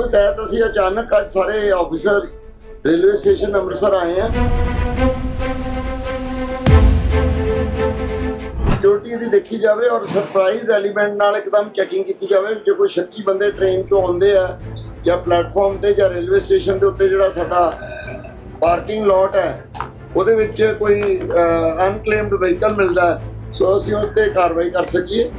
ਉਹਦੇ ਤਹਿਤ ਅਸੀਂ ਅਚਾਨਕ ਅੱਜ ਸਾਰੇ ਆਫੀਸਰ ਰੇਲਵੇ ਸਟੇਸ਼ਨ ਅੰਮ੍ਰਿਤਸਰ ਆਏ ਆ ਸਿਕਿਉਰਿਟੀ ਦੀ ਦੇਖੀ ਜਾਵੇ ਔਰ ਸਰਪ੍ਰਾਈਜ਼ ਐਲੀਮੈਂਟ ਨਾਲ ਇੱਕਦਮ ਚੈਕਿੰਗ ਕੀਤੀ ਜਾਵੇ ਜੇ ਕੋਈ ਸ਼ੱਕੀ ਬੰਦੇ ਟ੍ਰੇਨ 'ਚੋਂ ਆਉਂਦੇ ਆ ਜਾਂ ਪਲੇਟਫਾਰਮ ਤੇ ਜਾਂ ਰੇਲਵੇ ਸਟੇਸ਼ਨ ਦੇ ਉੱਤੇ ਜਿਹੜਾ ਸਾਡਾ ਪਾਰਕਿੰਗ ਲੋਟ ਹੈ ਉਹਦੇ ਵਿੱਚ ਕੋਈ ਅਨਕਲੇਮਡ ਵਹੀਕਲ ਮਿਲਦਾ ਹੈ, ਸੋ ਅਸੀਂ ਉਸ ਤੇ ਕਾਰਵਾਈ ਕਰ ਸਕੀਏ।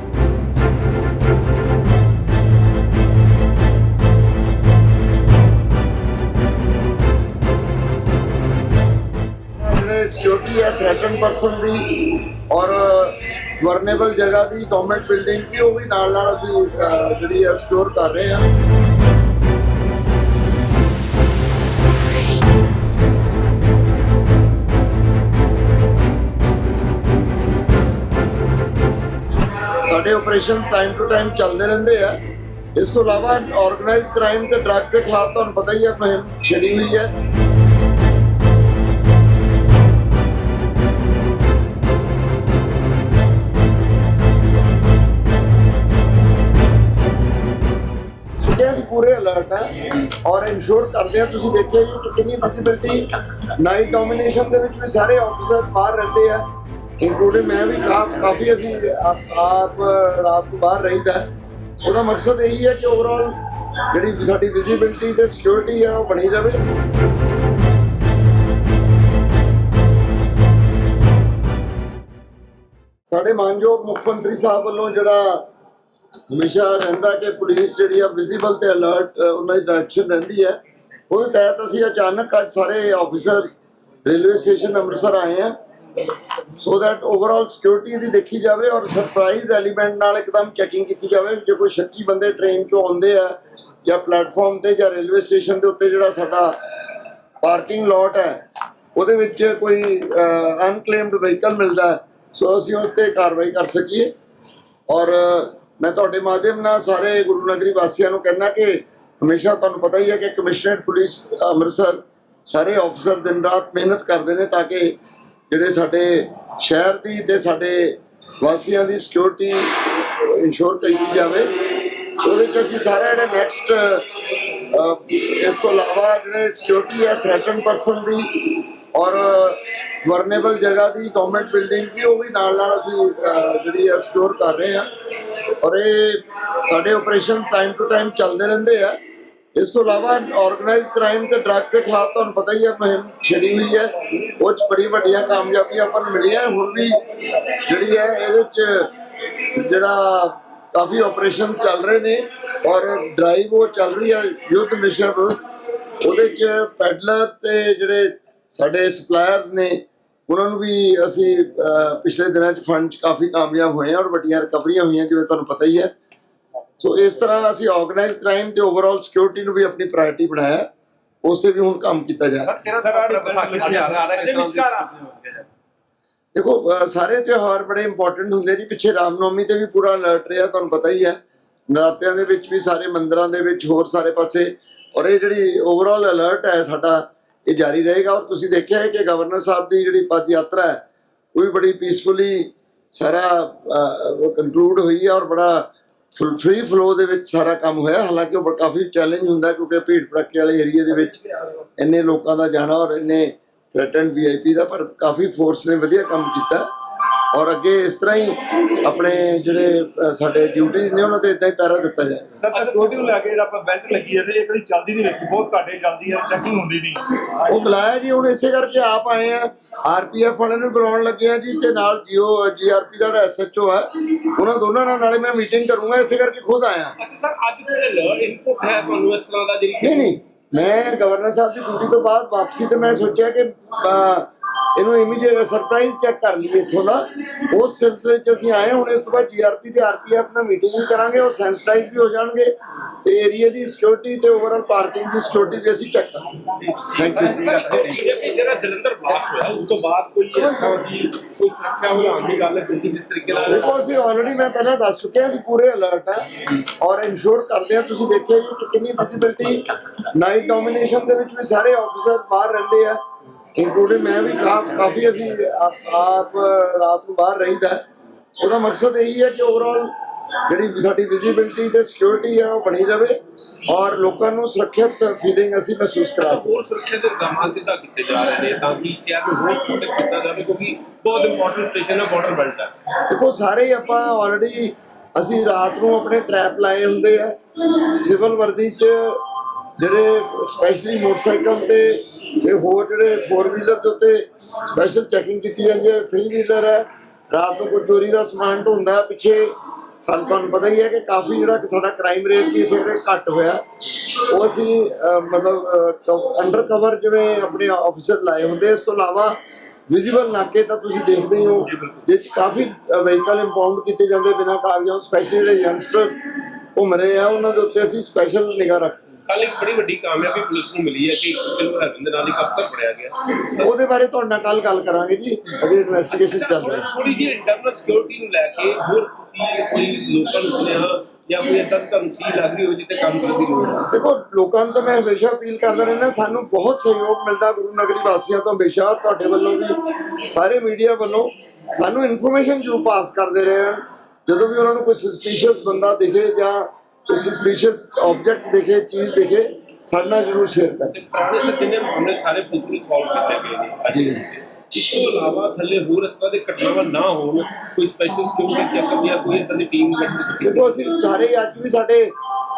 ਜਿਹੜੇ ਹੈ ਥ੍ਰੈਟਨ ਪਰਸਨ ਦੀ ਔਰ ਵਰਨੇਬਲ ਜਗ੍ਹਾ ਦੀ ਗਵਰਨਮੈਂਟ ਬਿਲਡਿੰਗ ਸੀ, ਉਹ ਵੀ ਨਾਲ ਨਾਲ ਅਸੀਂ ਜਿਹੜੀ ਹੈ ਸਿਕਿਉਰ ਕਰ ਰਹੇ ਹਾਂ। ਸਾਡੇ ਆਪਰੇਸ਼ਨ ਟਾਈਮ ਟੂ ਟਾਈਮ ਚੱਲਦੇ ਰਹਿੰਦੇ ਆ। ਇਸ ਤੋਂ ਇਲਾਵਾ ਆਰਗੇਨਾਈਜ਼ਡ ਕ੍ਰਾਈਮ ਤੇ ਡਰੱਗਸ ਦੇ ਖਿਲਾਫ ਤੁਹਾਨੂੰ ਪਤਾ ਹੀ ਹੈ ਮੁਹਿੰਮ ਛਿੜੀ ਹੋਈ ਹੈ। ਅਲਰਟ ਹੈ ਔਰ ਇਨਸ਼ੋਰ ਕਰਦੇ ਆ ਤੁਸੀਂ ਦੇਖਿਆ ਜੀ ਕਿ ਕਿੰਨੀ ਵਿਜ਼ਿਬਿਲਟੀ ਨਾਈਟ ਡੋਮੀਨੇਸ਼ਨ ਦੇ ਵਿੱਚ ਵੀ ਸਾਰੇ ਆਫੀਸਰ ਬਾਹਰ ਰਹਿੰਦੇ ਆ ਇਨਕਲੂਡਿੰਗ ਮੈਂ ਵੀ ਕਾਫੀ ਅਸੀਂ ਆਪ ਰਾਤ ਨੂੰ ਬਾਹਰ ਰਹੀਦਾ ਉਹਦਾ ਮਕਸਦ ਇਹੀ ਹੈ ਕਿ ਓਵਰਆਲ ਜਿਹੜੀ ਸਾਡੀ ਵਿਜ਼ਿਬਿਲਟੀ ਤੇ ਸਿਕਿਉਰਿਟੀ ਹੈ ਉਹ ਬਣੀ ਰਵੇ ਸਾਡੇ ਮਾਨਯੋਗ ਮੁੱਖ ਮੰਤਰੀ ਸਾਹਿਬ ਵੱਲੋਂ ਜਿਹੜਾ ਹਮੇਸ਼ਾ ਰਹਿੰਦਾ ਕਿ ਪੁਲਿਸ ਜਿਹੜੀ ਆ ਵਿਜ਼ੀਬਲ ਤੇ ਅਲਰਟ ਉਹਨਾਂ ਦੀ ਡਾਇਰੈਕਸ਼ਨ ਰਹਿੰਦੀ ਹੈ। ਉਹਦੇ ਤਹਿਤ ਅਸੀਂ ਅਚਾਨਕ ਅੱਜ ਸਾਰੇ ਆਫੀਸਰ ਰੇਲਵੇ ਸਟੇਸ਼ਨ ਅੰਮ੍ਰਿਤਸਰ ਆਏ ਆ ਸੋ ਦੈਟ ਓਵਰਆਲ ਸਿਕਿਉਰਿਟੀ ਦੀ ਦੇਖੀ ਜਾਵੇ ਔਰ ਸਰਪ੍ਰਾਈਜ਼ ਐਲੀਮੈਂਟ ਨਾਲ ਇੱਕਦਮ ਚੈਕਿੰਗ ਕੀਤੀ ਜਾਵੇ ਜੇ ਕੋਈ ਸ਼ੱਕੀ ਬੰਦੇ ਟ੍ਰੇਨ 'ਚੋਂ ਆਉਂਦੇ ਆ ਜਾਂ ਪਲੇਟਫਾਰਮ ਤੇ ਜਾਂ ਰੇਲਵੇ ਸਟੇਸ਼ਨ ਦੇ ਉੱਤੇ ਜਿਹੜਾ ਸਾਡਾ ਪਾਰਕਿੰਗ ਲੋਟ ਹੈ, ਉਹਦੇ ਵਿੱਚ ਕੋਈ ਅਨਕਲੇਮਡ ਵਹੀਕਲ ਮਿਲਦਾ ਸੋ ਅਸੀਂ ਉਹ ਤੇ ਕਾਰਵਾਈ ਕਰ ਸਕੀਏ। ਔਰ ਮੈਂ ਤੁਹਾਡੇ ਮਾਧਿਅਮ ਨਾਲ ਸਾਰੇ ਗੁਰੂ ਨਗਰੀ ਵਾਸੀਆਂ ਨੂੰ ਕਹਿਣਾ ਕਿ ਹਮੇਸ਼ਾ ਤੁਹਾਨੂੰ ਪਤਾ ਹੀ ਹੈ ਕਿ ਕਮਿਸ਼ਨਰੇਟ ਪੁਲਿਸ, ਅੰਮ੍ਰਿਤਸਰ ਸਾਰੇ ਅਫਸਰ ਦਿਨ ਰਾਤ ਮਿਹਨਤ ਕਰਦੇ ਨੇ ਤਾਂ ਕਿ ਜਿਹੜੇ ਸਾਡੇ ਸ਼ਹਿਰ ਦੀ ਤੇ ਸਾਡੇ ਵਾਸੀਆਂ ਦੀ ਸਿਕਿਉਰਿਟੀ ਇੰਸ਼ੋਰ ਕੀਤੀ ਜਾਵੇ। ਉਹਦੇ ਚ ਅਸੀਂ ਸਾਰਾ ਜਿਹੜਾ ਨੈਕਸਟ ਇਸ ਤੋਂ ਇਲਾਵਾ ਜਿਹੜੇ ਸਿਕਿਉਰਿਟੀ ਹੈ ਥ੍ਰੈਟਨ ਪਰਸਨ ਦੀ ਔਰ ਵਰਨੇਬਲ ਜਗ੍ਹਾ ਦੀ ਗਵਰਨਮੈਂਟ ਬਿਲਡਿੰਗ ਸੀ, ਉਹ ਵੀ ਨਾਲ ਨਾਲ ਅਸੀਂ ਜਿਹੜੀ ਹੈ ਸਿਕਿਉਰ ਕਰ ਰਹੇ ਹਾਂ। ਔਰ ਇਹ ਸਾਡੇ ਆਪਰੇਸ਼ਨ ਟਾਈਮ ਟੂ ਟਾਈਮ ਚੱਲਦੇ ਰਹਿੰਦੇ ਆ। ਇਸ ਤੋਂ ਇਲਾਵਾ ਆਰਗੇਨਾਈਜ਼ਡ ਕ੍ਰਾਈਮ ਤੇ ਡਰੱਗਸ ਦੇ ਖਿਲਾਫ ਤੁਹਾਨੂੰ ਪਤਾ ਹੀ ਹੈ, ਮੁਹਿੰਮ ਛਿੜੀ ਹੋਈ ਹੈ। ਉਹ 'ਚ ਬੜੀ ਵੱਡੀਆਂ ਕਾਮਯਾਬੀਆਂ ਆਪਾਂ ਨੂੰ ਮਿਲੀਆਂ। ਹੁਣ ਵੀ ਜਿਹੜੀ ਹੈ, ਇਹਦੇ 'ਚ ਜਿਹੜਾ ਕਾਫੀ ਆਪਰੇਸ਼ਨ ਚੱਲ ਰਹੇ ਨੇ। ਔਰ ਡਰਾਈਵ ਉਹ ਚੱਲ ਰਹੀ ਹੈ, ਯੁੱਧ ਮਿਸ਼ਨ। ਉਹਦੇ 'ਚ ਪੈਡਲਰਸ ਤੇ ਜਿਹੜੇ ਸਾਡੇ ਸਪਲਾਇਰਸ ਨੇ ਉਹਨਾਂ ਨੂੰ ਵੀ ਅਸੀਂ ਪਿਛਲੇ ਦਿਨਾਂ 'ਚ ਫੰਡ 'ਚ ਕਾਫੀ ਕਾਮਯਾਬ ਹੋਏ ਹਾਂ ਔਰ ਵੱਡੀਆਂ ਰਿਕਵਰੀਆਂ ਹੋਈਆਂ ਜਿਵੇਂ ਤੁਹਾਨੂੰ ਪਤਾ ਹੀ ਹੈ। ਸੋ ਇਸ ਤਰ੍ਹਾਂ ਅਸੀਂ ਆਰਗੇਨਾਈਜ਼ਡ ਕ੍ਰਾਈਮ ਤੇ ਓਵਰਆਲ ਸਿਕਿਉਰਿਟੀ ਨੂੰ ਵੀ ਆਪਣੀ ਪ੍ਰਾਇੋਰਟੀ ਬਣਾਇਆ। ਉਸ ਤੇ ਵੀ ਹੁਣ ਕੰਮ ਕੀਤਾ ਜਾ ਰਿਹਾ। ਸਰ ਆ ਰਿਹਾ ਦੇਖੋ ਸਾਰੇ ਤਿਉਹਾਰ ਬੜੇ ਇੰਪੋਰਟੈਂਟ ਹੁੰਦੇ ਜੀ। ਪਿੱਛੇ ਰਾਮਨੌਮੀ ਤੇ ਵੀ ਪੂਰਾ ਅਲਰਟ ਰਿਹਾ ਤੁਹਾਨੂੰ ਪਤਾ ਹੀ ਹੈ। ਨਰਾਤਿਆਂ ਦੇ ਵਿੱਚ ਵੀ ਸਾਰੇ ਮੰਦਿਰਾਂ ਦੇ ਵਿੱਚ ਹੋਰ ਸਾਰੇ ਪਾਸੇ। ਔਰ ਇਹ ਜਿਹੜੀ ਓਵਰਆਲ ਅਲਰਟ ਹੈ ਸਾਡਾ ਇਹ ਜਾਰੀ ਰਹੇਗਾ ਔਰ ਤੁਸੀਂ ਦੇਖਿਆ ਹੈ ਕਿ ਗਵਰਨਰ ਸਾਹਿਬ ਦੀ ਜਿਹੜੀ ਪਦ ਯਾਤਰਾ ਹੈ, ਉਹ ਵੀ ਬੜੀ ਪੀਸਫੁਲੀ ਸਾਰਾ ਕੰਕਲੂਡ ਹੋਈ ਹੈ ਔਰ ਬੜਾ ਫ੍ਰੀ ਫਲੋ ਦੇ ਵਿੱਚ ਸਾਰਾ ਕੰਮ ਹੋਇਆ। ਹਾਲਾਂਕਿ ਉਹ ਬੜਾ ਕਾਫੀ ਚੈਲੰਜ ਹੁੰਦਾ ਕਿਉਂਕਿ ਭੀੜ ਭੜੱਕੇ ਵਾਲੇ ਏਰੀਆ ਦੇ ਵਿੱਚ ਇੰਨੇ ਲੋਕਾਂ ਦਾ ਜਾਣਾ ਔਰ ਇੰਨੇ ਥ੍ਰੈਟਨਡ ਵੀਆਈਪੀ ਦਾ, ਪਰ ਕਾਫੀ ਫੋਰਸ ਨੇ ਵਧੀਆ ਕੰਮ ਕੀਤਾ। ਔਰ ਅੱਗੇ ਇਸ ਤਰ੍ਹਾਂ ਹੀ ਆਪਣੇ ਜਿਹੜੇ ਸਾਡੇ ਡਿਊਟੀਆਂ ਨੇ ਉਹਨਾਂ ਤੇ ਇਦਾਂ ਹੀ ਪੈਰਾ ਦਿੱਤਾ ਜਾਏ। ਸਰ ਸਿਕਿਉਰਿਟੀ ਨੂੰ ਲੈ ਕੇ ਜਿਹੜਾ ਆਪਾਂ ਬੈਲਟ ਲੱਗੀ ਹੈ ਤੇ ਇਹ ਕਦੀ ਚੱਲਦੀ ਨਹੀਂ ਵੇਖੀ ਬਹੁਤ ਘਾਟੇ ਚੱਲਦੀ ਹੈ ਚੈਕਿੰਗ ਹੁੰਦੀ ਨਹੀਂ। ਉਹ ਬੁਲਾਇਆ ਜੀ ਹੁਣ ਇਸੇ ਕਰਕੇ ਆਪ ਆਏ ਆ। ਆਰਪੀਐਫ ਵਾਲਿਆਂ ਨੂੰ ਬੁਲਾਉਣ ਲੱਗੇ ਆ ਜੀ ਤੇ ਨਾਲ ਜੀਓ ਜੀਆਰਪੀ ਦਾ ਜਿਹੜਾ ਐਸਐਚਓ ਹੈ ਉਹਨਾਂ ਦੋਨਾਂ ਨਾਲ ਨਾਲੇ ਮੈਂ ਮੀਟਿੰਗ ਕਰੂੰਗਾ ਇਸੇ ਕਰਕੇ ਖੁਦ ਆਇਆ। ਅੱਛਾ ਸਰ ਅੱਜ ਜਿਹੜਾ ਇਨਪੁਟ ਹੈ ਤੁਹਾਨੂੰ ਇਸ ਤਰ੍ਹਾਂ ਦਾ ਜਿਹੜੀ ਨਹੀਂ ਨਹੀਂ ਮੈਂ ਗਵਰਨਰ ਸਾਹਿਬ ਦੀ ਡਿਊਟੀ ਤੋਂ ਬਾਅਦ ਵਾਪਸੀ ਤੇ ਮੈਂ ਸੋਚਿਆ ਕਿ ਇਹਨੂੰ ਇਮੀਡੀਏਟ ਸਰਪ੍ਰਾਈਜ਼ ਚੈੱਕ ਕਰ ਲਈਏ ਇੱਥੋਂ ਦਾ। ਉਸ ਸਿਲਸਿਲੇ 'ਚ ਅਸੀਂ ਆਏ ਹੁਣ ਇਸ ਤੋਂ ਬਾਅਦ ਜੀਆਰਪੀ ਤੇ ਆਰਪੀਐਫ ਨਾਲ ਮੀਟਿੰਗ ਵੀ ਕਰਾਂਗੇ ਔਰ ਸੈਂਸਿਟਾਈਜ਼ ਵੀ ਹੋ ਜਾਣਗੇ ਤੇ ਏਰੀਆ ਦੀ ਸਿਕਿਉਰਿਟੀ ਤੇ ਓਵਰਆਲ ਪਾਰਕਿੰਗ ਦੀ ਸਿਕਿਉਰਿਟੀ ਵੀ ਅਸੀਂ ਚੈੱਕ ਕਰਾਂਗੇ। ਥੈਂਕ ਯੂ ਜਿਹੜਾ ਜਲੰਧਰ ਬਲਾਸਟ ਹੋਇਆ ਉਸ ਤੋਂ ਬਾਅਦ ਕੋਈ ਕੋਈ ਸੁਰੱਖਿਆ ਵਧਾਉਣ ਦੀ ਗੱਲ ਕੀਤੀ ਜਿਸ ਤਰੀਕੇ ਨਾਲ ਦੇਖੋ, ਅਸੀਂ ਆਲਰੇਡੀ ਮੈਂ ਪਹਿਲਾਂ ਦੱਸ ਚੁੱਕਿਆ, ਅਸੀਂ ਪੂਰੇ ਅਲਰਟ ਆ ਔਰ ਇਨਸ਼ੋਰ ਕਰਦੇ ਆ ਤੁਸੀਂ ਦੇਖਿਆ ਕਿ ਕਿੰਨੀ ਵਿਜ਼ਿਬਿਲਟੀ ਨਾਈਟ ਡੋਮੀਨੇਸ਼ਨ ਦੇ ਵਿੱਚ ਵੀ ਸਾਰੇ ਆਫੀਸਰ ਬਾਹਰ ਰਹਿੰਦੇ ਆ। ਇਨਕਲੂਡਿੰਗ ਮੈਂ ਵੀ ਕਾਫੀ ਅਸੀਂ ਆਪ ਰਾਤ ਨੂੰ ਬਾਹਰ ਰਹੀਦਾ। ਉਹਦਾ ਮਕਸਦ ਇਹੀ ਹੈ ਕਿ ਓਵਰਆਲ ਜਿਹੜੀ ਸਾਡੀ ਵਿਜ਼ਿਬਿਲਟੀ ਤੇ ਸਿਕਿਉਰਿਟੀ ਹੈ ਉਹ ਬਣੀ ਰਵੇ ਔਰ ਲੋਕਾਂ ਨੂੰ ਸੁਰੱਖਿਅਤ ਫੀਲਿੰਗ ਅਸੀਂ ਮਹਿਸੂਸ ਕਰਾ ਸਕੀਏ ਹੋਰ ਸੁਰੱਖਿਆ ਦੇ ਇਕਦਾਮਾਂ ਕਿੱਦਾਂ ਕੀਤੇ ਜਾ ਰਹੇ ਨੇ ਤਾਂ ਕਿ ਸ਼ਹਿਰ ਨੂੰ ਹੋਰ ਪ੍ਰੋਟੈਕਟ ਕੀਤਾ ਜਾਵੇ ਕਿਉਂਕਿ ਬਹੁਤ ਇੰਪੋਰਟੈਂਟ ਸਟੇਸ਼ਨ ਹੈ ਬਾਰਡਰ ਬੈਲਟ ਹੈ ਦੇਖੋ ਸਾਰੇ ਆਪਾਂ ਆਲਰੇਡੀ ਅਸੀਂ ਰਾਤ ਨੂੰ ਆਪਣੇ ਟਰੈਪ ਲਾਏ ਹੁੰਦੇ ਆ ਸਿਵਲ ਵਰਦੀ 'ਚ ਜਿਹੜੇ ਸਪੈਸ਼ਲੀ ਮੋਟਰਸਾਈਕਲ ਤੇ ਤੇ ਹੋਰ ਜਿਹੜੇ 4 ਵੀਲਰ ਦੇ ਉੱਤੇ ਸਪੈਸ਼ਲ ਚੈਕਿੰਗ ਕੀਤੀ ਜਾਂਦੀ ਹੈ 3 ਵੀਲਰ ਹੈ। ਰਾਤ ਨੂੰ ਕੋਈ ਚੋਰੀ ਦਾ ਸਮਾਨ ਢੋਂਦਾ ਪਿੱਛੇ ਸਾਨੂੰ ਤੁਹਾਨੂੰ ਪਤਾ ਹੀ ਹੈ ਕਿ ਕਾਫੀ ਜਿਹੜਾ ਸਾਡਾ ਕ੍ਰਾਈਮ ਰੇਟ ਵੀ ਇਸੇ ਕਰਕੇ ਹੋਇਆ। ਉਹ ਅਸੀਂ ਮਤਲਬ ਅੰਡਰ ਕਵਰ ਜਿਵੇਂ ਆਪਣੇ ਆਫੀਸਰ ਲਾਏ ਹੁੰਦੇ, ਇਸ ਤੋਂ ਇਲਾਵਾ ਵਿਜ਼ੀਬਲ ਨਾਕੇ ਤਾਂ ਤੁਸੀਂ ਦੇਖਦੇ ਹੀ ਹੋ ਜਿਸ 'ਚ ਕਾਫੀ ਵਹੀਕਲ ਇੰਪਾਊਂਡ ਕੀਤੇ ਜਾਂਦੇ ਬਿਨਾਂ ਕਾਗਜ਼ਾਂ ਸਪੈਸ਼ਲੀ ਜਿਹੜੇ ਯੰਗਸਟਰਸ ਘੁੰਮ ਰਹੇ ਆ, ਉਹਨਾਂ ਦੇ ਉੱਤੇ ਅਸੀਂ ਸਪੈਸ਼ਲ ਨਿਗਾਹ ਰੱਖਦੇ ਕੱਲ ਇੱਕ ਬੜੀ ਵੱਡੀ ਕਾਮਯਾਬੀ ਪੁਲਿਸ ਨੂੰ ਮਿਲੀ ਹੈ ਕਿ ਕਿਲੋ ਹੈਵਨ ਦੇ ਨਾਲ ਇੱਕ ਅਫਸਰ ਫੜਿਆ ਗਿਆ। ਉਹਦੇ ਬਾਰੇ ਤੁਹਾਡੇ ਨਾਲ ਕੱਲ ਗੱਲ ਕਰਾਂਗੇ ਜੀ ਅਜੇ ਇਨਵੈਸਟੀਗੇਸ਼ਨ ਚੱਲ ਰਹੀ ਹੈ। ਥੋੜੀ ਜਿਹੀ ਇੰਟਰਨਲ ਸਿਕਿਉਰਿਟੀ ਨੂੰ ਲੈ ਕੇ ਹੋਰ ਤੁਸੀਂ ਕੋਈ ਲੋਕਾਂ ਨੂੰ ਸੁਣਿਆ ਜਾਂ ਕੋਈ ਏਦਾਂ ਦੀ ਤੁਹਾਨੂੰ ਚੀਜ਼ ਲੱਗ ਰਹੀ ਹੋ ਜਿੱਤੇ ਕੰਮ ਕਰਨ ਦੀ ਲੋੜ ਦੇਖੋ ਲੋਕਾਂ ਨੂੰ ਤਾਂ ਮੈਂ ਹਮੇਸ਼ਾ ਅਪੀਲ ਕਰਦਾ ਰਹਿੰਦਾ ਸਾਨੂੰ ਬਹੁਤ ਸਹਿਯੋਗ ਮਿਲਦਾ ਗੁਰੂ ਨਗਰੀ ਵਾਸੀਆਂ ਤੋਂ ਹਮੇਸ਼ਾ ਤੁਹਾਡੇ ਵੱਲੋਂ ਵੀ ਸਾਰੇ ਮੀਡੀਆ ਵੱਲੋਂ। ਸਾਨੂੰ ਇਨਫੋਰਮੇਸ਼ਨ ਜ਼ਰੂਰ ਪਾਸ ਕਰਦੇ ਰਹੇ ਜਦੋਂ ਵੀ ਉਹਨਾਂ ਨੂੰ ਕੋਈ ਸਸਪੀਸ਼ੀਅਸ ਬੰਦਾ ਦਿਖੇ ਜਾਂ ਸਸਪੀਸ਼ੀਅਸ ਆਬਜੈਕਟ ਦਿਖੇ ਚੀਜ਼ ਦਿਖੇ ਸਾਡੇ ਨਾਲ ਜ਼ਰੂਰ ਸ਼ੇਅਰ ਪੁਰਾਣੇ ਤੇ ਜਿੰਨੇ ਮਾਮਲੇ ਸਾਰੇ ਪੁਲਿਸ ਨੂੰ ਸੋਲਵ ਕੀਤੇ ਗਏ ਨੇ ਜੀ। ਇਸ ਤੋਂ ਇਲਾਵਾ ਥੱਲੇ ਹੋਰ ਇਸ ਤਰ੍ਹਾਂ ਦੇ ਘਟਨਾਵਾਂ ਨਾ ਹੋਣ ਕੋਈ ਸਪੈਸ਼ਲ ਸਿਕਿਉਰਿਟੀ ਚੈੱਕਅਪ ਜਾਂ ਕੋਈ ਏਦਾਂ ਦੀ ਟੀਮ ਗਠਿਤ ਦੇਖੋ ਅਸੀਂ ਸਾਰੇ ਹੀ ਅੱਜ ਵੀ ਸਾਡੇ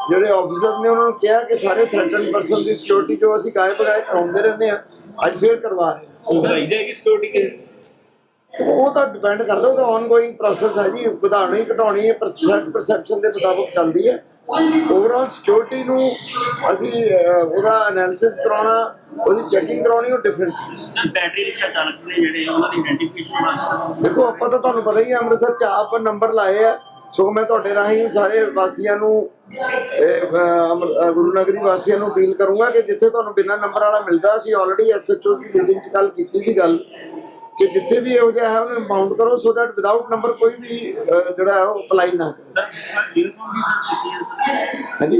ਜਿਹੜੇ ਆਫੀਸਰ ਨੇ ਉਹਨਾਂ ਨੂੰ ਕਿਹਾ ਕਿ ਸਾਰੇ ਥ੍ਰੈਟਨ ਪਰਸਨ ਦੀ ਸਿਕਿਉਰਿਟੀ ਜੋ ਅਸੀਂ ਗਾਇਬ ਬਗਾਏ ਕਰਾਉਂਦੇ ਰਹਿੰਦੇ ਆ ਅੱਜ ਫੇਰ ਕਰਵਾ ਰਹੇ ਹਾਂ ਉਹ ਵਧਾਈ ਜਾਏਗੀ ਸਿਕਿਉਰਿਟੀ ਕੇ ਉਹ ਤਾਂ ਡਿਪੈਂਡ ਕਰਦਾ ਉਹ ਤਾਂ ਆਨਗੋਇੰਗ ਪ੍ਰੋਸੈਸ ਹੈ ਜੀ ਵਧਾਉਣੀ ਘਟਾਉਣੀ ਪਰਸੈਪਸ਼ਨ ਦੇ ਮੁਤਾਬਕ ਚੱਲਦੀ ਹੈ ਓਵਰਆਲ ਸਿਕਿਉਰਿਟੀ ਨੂੰ ਅਸੀਂ ਉਹਦਾ ਐਨਾਲਿਸਿਸ ਕਰਾਉਣਾ ਉਹਦੀ ਚੈਕਿੰਗ ਕਰਾਉਣੀ ਉਹ ਡਿਫਰੈਂਟ ਬੈਟਰੀ ਰਿਕਸ਼ਾ ਚਾਲਕ ਨੇ ਜਿਹੜੇ ਉਹਨਾਂ ਦੀ ਆਇਡੈਂਟੀਫਿਕੇਸ਼ਨ ਦੇਖੋ ਆਪਾਂ ਤਾਂ ਤੁਹਾਨੂੰ ਪਤਾ ਹੀ ਹੈ ਅੰਮ੍ਰਿਤਸਰ ਚ ਆਪ ਨੰਬਰ ਲਾਏ ਆ। ਸੋ ਮੈਂ ਤੁਹਾਡੇ ਰਾਹੀਂ ਸਾਰੇ ਵਾਸੀਆਂ ਨੂੰ ਗੁਰੂ ਨਗਰੀ ਵਾਸੀਆਂ ਨੂੰ ਅਪੀਲ ਕਰੂੰਗਾ ਕਿ ਜਿੱਥੇ ਤੁਹਾਨੂੰ ਬਿਨਾਂ ਨੰਬਰ ਵਾਲਾ ਮਿਲਦਾ ਅਸੀਂ ਆਲਰੇਡੀ ਐਸਐਚਓ ਦੀ ਮੀਟਿੰਗ 'ਚ ਗੱਲ ਕੀਤੀ ਸੀ ਗੱਲ। ਕਿ ਜਿੱਥੇ ਵੀ ਇਹੋ ਜਿਹਾ ਹੈ ਉਹਨੂੰ ਬਾਉਂਡ ਕਰੋ ਸੋ ਦੈਟ ਵਿਦਆਊਟ ਨੰਬਰ ਕੋਈ ਵੀ ਜਿਹੜਾ ਹੈ ਉਹ ਅਪਲਾਈ ਨਾ ਕਰੇ। ਹਾਂਜੀ?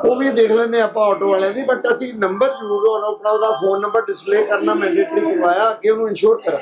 ਉਹ ਵੀ ਦੇਖ ਲੈਂਦੇ ਆਪਾਂ ਆਟੋ ਵਾਲਿਆਂ ਦੀ ਬਟ ਅਸੀਂ ਨੰਬਰ ਜ਼ਰੂਰ ਉਹਨੂੰ ਆਪਣਾ ਉਹਦਾ ਫੋਨ ਨੰਬਰ ਡਿਸਪਲੇ ਕਰਨਾ ਮੈਂਡੇਟਰੀ ਕਰਵਾਇਆ ਅੱਗੇ ਉਹਨੂੰ ਇਨਸ਼ੋਰ ਕਰਾਂ